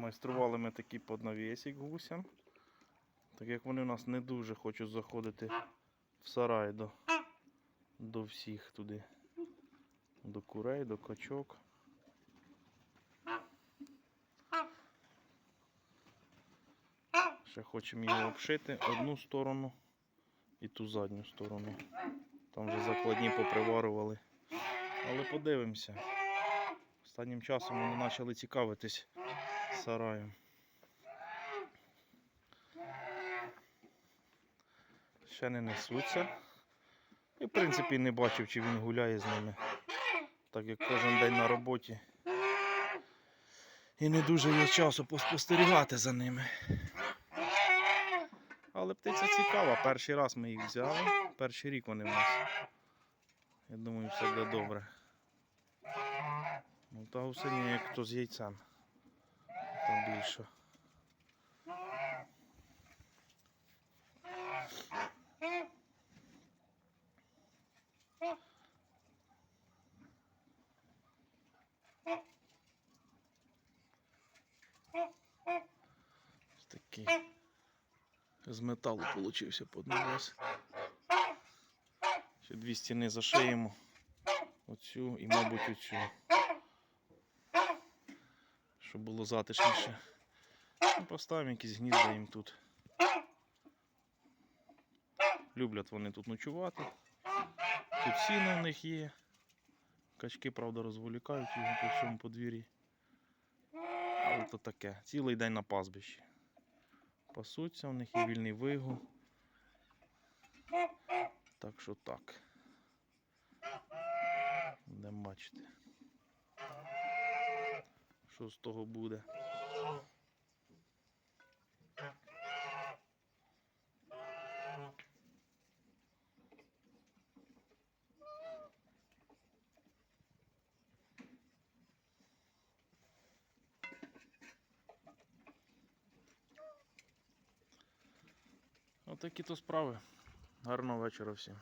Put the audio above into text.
Майстрували ми такий поднавісик гусям. Так як вони у нас не дуже хочуть заходити в сарай до, до всіх туди. До курей, до качок. Ще хочемо його обшити одну сторону і ту задню сторону. Там вже закладні поприварювали. Але подивимося. Останнім часом вони почали цікавитись сараєм. Ще не несуться. І в принципі не бачив, чи він гуляє з ними. Так як кожен день на роботі. І не дуже є часу поспостерігати за ними. Але птиця цікава. Перший раз ми їх взяли. Перший рік вони в нас. Я думаю, все буде добре. Ну та гусиня як то з яйцем. Там більше. З металу получився поднавес. Ще дві стіни зашиємо. Оцю і, мабуть, оцю. Щоб було затишніше. Ну, Поставимо якісь гнізда їм тут. Люблять вони тут ночувати. Тут сіно в них є. Качки, правда, розволікають його по всьому подвір'ї. Але то таке. Цілий день на пастбищі. Пасуться, у них є вільний вигул. Так що так. Будемо бачити. Що з того буде? Отакі то справи. Гарного вечора всім.